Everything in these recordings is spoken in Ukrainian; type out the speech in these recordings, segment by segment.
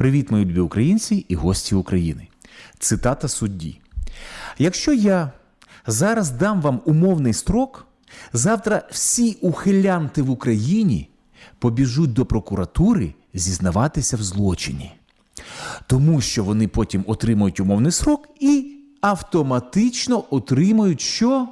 Привіт, мої любі українці і гості України. Цитата судді. Якщо я зараз дам вам умовний строк, завтра всі ухилянти в Україні побіжуть до прокуратури зізнаватися в злочині. Тому що вони потім отримують умовний срок і автоматично отримують що?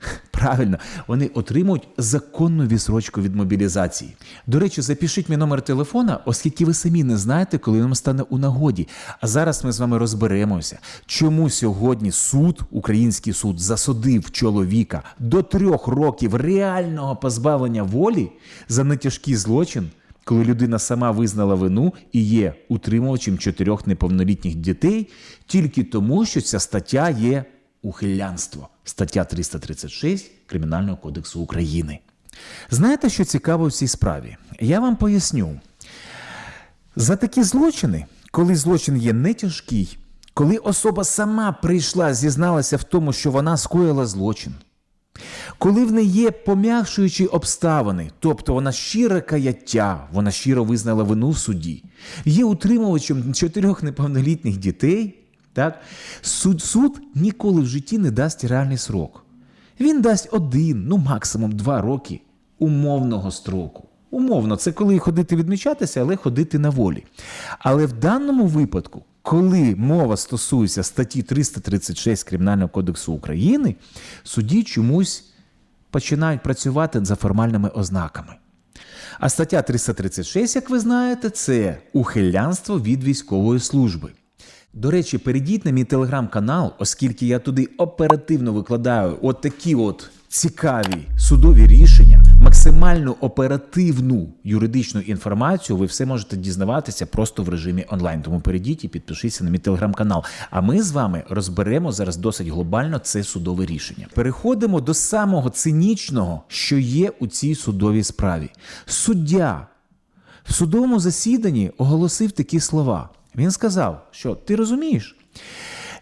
Правильно, вони отримують законну відсрочку від мобілізації. До речі, запишіть мій номер телефона, оскільки ви самі не знаєте, коли нам стане у нагоді. А зараз ми з вами розберемося, чому сьогодні суд, український суд, засудив чоловіка до трьох років реального позбавлення волі за нетяжкий злочин, коли людина сама визнала вину і є утримувачем чотирьох неповнолітніх дітей, тільки тому, що ця стаття є ухилянство. Стаття 336 Кримінального кодексу України. Знаєте, що цікаво в цій справі? Я вам поясню. За такі злочини, коли злочин є не тяжкий, коли особа сама прийшла, зізналася в тому, що вона скоїла злочин, коли в неї є пом'якшуючі обставини, тобто вона щире каяття, вона щиро визнала вину в суді, є утримувачем чотирьох неповнолітніх дітей, так? Суд, суд ніколи в житті не дасть реальний срок. Він дасть один, ну максимум два роки умовного строку. Умовно, це коли ходити відмічатися, але ходити на волі. Але в даному випадку, коли мова стосується статті 336 Кримінального кодексу України, судді чомусь починають працювати за формальними ознаками. А стаття 336, як ви знаєте, це ухилянство від військової служби. До речі, перейдіть на мій телеграм-канал, оскільки я туди оперативно викладаю от такі от цікаві судові рішення, максимальну оперативну юридичну інформацію. Ви все можете дізнаватися просто в режимі онлайн. Тому перейдіть і підпишіться на мій телеграм-канал. А ми з вами розберемо зараз досить глобально це судове рішення. Переходимо до самого цинічного, що є у цій судовій справі. Суддя в судовому засіданні оголосив такі слова. Він сказав, що ти розумієш,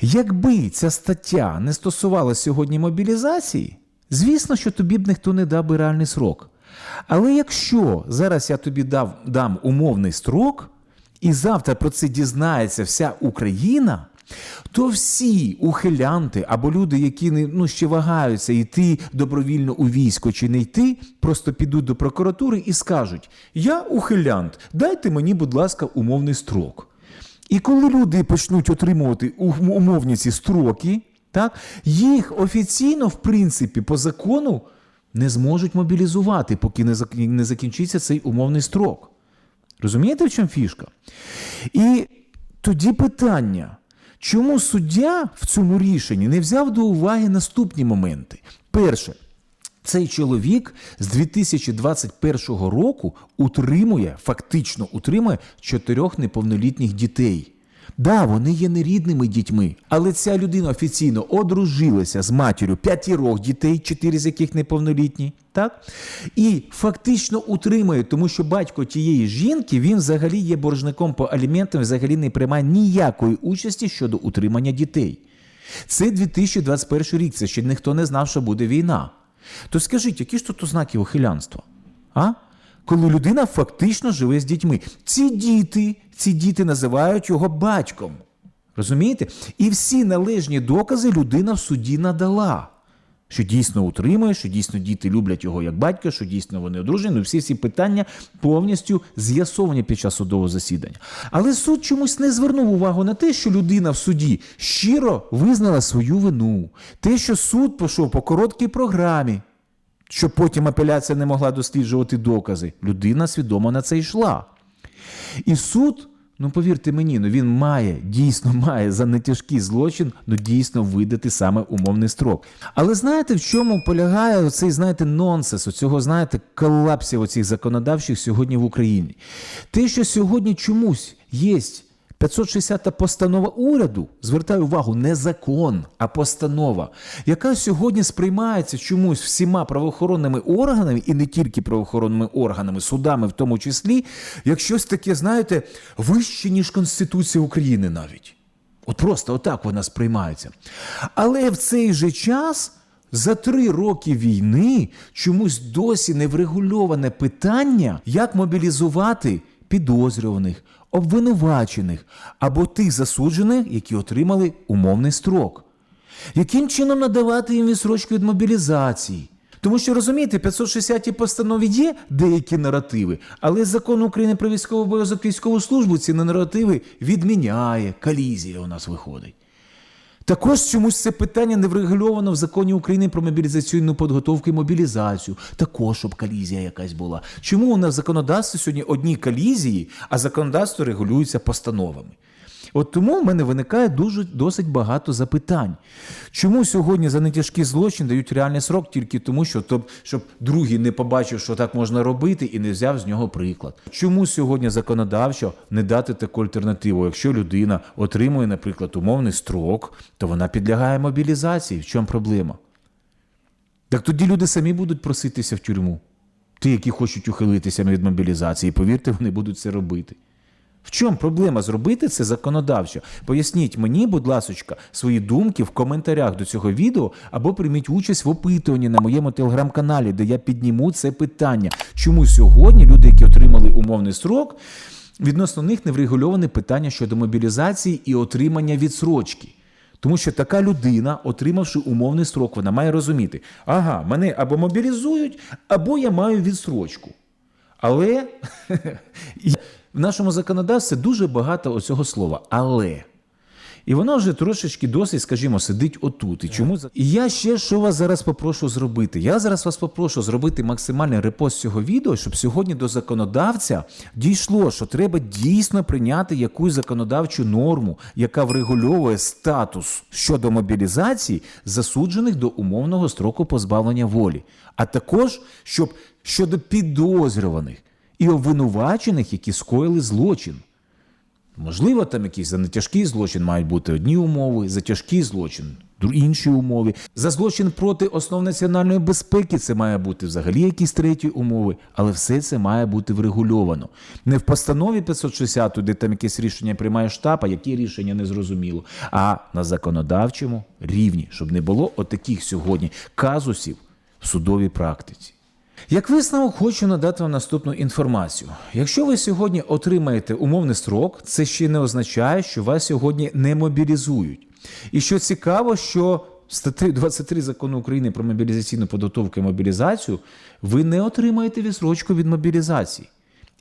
якби ця стаття не стосувала сьогодні мобілізації, звісно, що тобі б ніхто не дав би реальний срок. Але якщо зараз я тобі дав, дам умовний строк, і завтра про це дізнається вся Україна, то всі ухилянти або люди, які ну, ще вагаються йти добровільно у військо чи не йти, просто підуть до прокуратури і скажуть: Я ухилянт, дайте мені, будь ласка, умовний строк. І коли люди почнуть отримувати умовні ці строки, так, їх офіційно, в принципі, по закону не зможуть мобілізувати, поки не закінчиться цей умовний строк. Розумієте, в чому фішка? І тоді питання, чому суддя в цьому рішенні не взяв до уваги наступні моменти? Перше, цей чоловік з 2021 року утримує, фактично утримує чотирьох неповнолітніх дітей. Да, вони є нерідними дітьми, але ця людина офіційно одружилася з матір'ю п'ятірох дітей, чотири з яких неповнолітні. Так? І фактично утримує, тому що батько тієї жінки він взагалі є боржником по аліментам, взагалі не приймає ніякої участі щодо утримання дітей. Це 2021 рік, це ще ніхто не знав, що буде війна. То скажіть, які ж тут ознаки ухилянства? А? Коли людина фактично живе з дітьми. Ці діти, ці діти називають його батьком. Розумієте? І всі належні докази людина в суді надала. Що дійсно утримує, що дійсно діти люблять його як батька, що дійсно вони одружені. Ну, всі ці питання повністю з'ясовані під час судового засідання. Але суд чомусь не звернув увагу на те, що людина в суді щиро визнала свою вину. Те, що суд пішов по короткій програмі, щоб потім апеляція не могла досліджувати докази. Людина свідомо на це йшла. І суд, ну повірте мені, ну він має, дійсно має за нетяжкий злочин, ну дійсно видати саме умовний строк. Але знаєте, в чому полягає оцей, знаєте, нонсенс, оцього, знаєте, колапсів оцих законодавчих сьогодні в Україні? Те, що сьогодні чомусь є 560-та постанова уряду, звертаю увагу, не закон, а постанова, яка сьогодні сприймається чомусь всіма правоохоронними органами, і не тільки правоохоронними органами, судами в тому числі, як щось таке, знаєте, вище, ніж Конституція України навіть. От просто отак вона сприймається. Але в цей же час. За три роки війни чомусь досі не врегульоване питання, як мобілізувати підозрюваних, обвинувачених або тих засуджених, які отримали умовний строк. Яким чином надавати їм відсрочку від мобілізації? Тому що розумієте, в 560 постанові є деякі наративи, але закон України про військовий обов'язок військову службу ці наративи відміняє. Колізія у нас виходить. Також чомусь це питання не врегульовано в законі України про мобілізаційну підготовку і мобілізацію. Також щоб колізія якась була. Чому у нас законодавство сьогодні одні колізії, а законодавство регулюється постановами? От тому в мене виникає дуже досить багато запитань. Чому сьогодні за нетяжкий злочин дають реальний срок тільки тому, що тоб- щоб другий не побачив, що так можна робити, і не взяв з нього приклад? Чому сьогодні законодавчо не дати таку альтернативу? Якщо людина отримує, наприклад, умовний строк, то вона підлягає мобілізації. В чому проблема? Так тоді люди самі будуть проситися в тюрму. Ті, які хочуть ухилитися від мобілізації, повірте, вони будуть це робити. В чому проблема зробити це законодавчо? Поясніть мені, будь ласочка, свої думки в коментарях до цього відео або прийміть участь в опитуванні на моєму телеграм-каналі, де я підніму це питання. Чому сьогодні люди, які отримали умовний срок, відносно них не врегульоване питання щодо мобілізації і отримання відсрочки? Тому що така людина, отримавши умовний срок, вона має розуміти, ага, мене або мобілізують, або я маю відсрочку. Але в нашому законодавстві дуже багато оцього слова але. І воно вже трошечки досить, скажімо, сидить отут. І чому і я ще що вас зараз попрошу зробити? Я зараз вас попрошу зробити максимальний репост цього відео, щоб сьогодні до законодавця дійшло, що треба дійсно прийняти якусь законодавчу норму, яка врегульовує статус щодо мобілізації засуджених до умовного строку позбавлення волі, а також щоб щодо підозрюваних і обвинувачених, які скоїли злочин. Можливо, там якийсь за нетяжкий злочин мають бути одні умови, за тяжкий злочин інші умови. За злочин проти основ національної безпеки це має бути взагалі якісь треті умови, але все це має бути врегульовано. Не в постанові 560, де там якесь рішення приймає штаб, а які рішення не зрозуміло, а на законодавчому рівні, щоб не було отаких сьогодні казусів в судовій практиці. Як висновок, хочу надати вам наступну інформацію. Якщо ви сьогодні отримаєте умовний строк, це ще не означає, що вас сьогодні не мобілізують. І що цікаво, що статтею 23 закону України про мобілізаційну підготовку і мобілізацію ви не отримаєте відсрочку від мобілізації.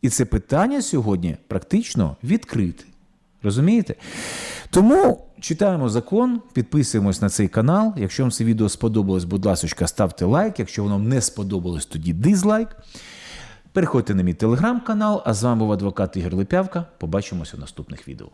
І це питання сьогодні практично відкрите. Розумієте? Тому читаємо закон, підписуємось на цей канал. Якщо вам це відео сподобалось, будь ласка, ставте лайк. Якщо воно не сподобалось, тоді дизлайк. Переходьте на мій телеграм-канал. А з вами був адвокат Ігор Липявка. Побачимося в наступних відео.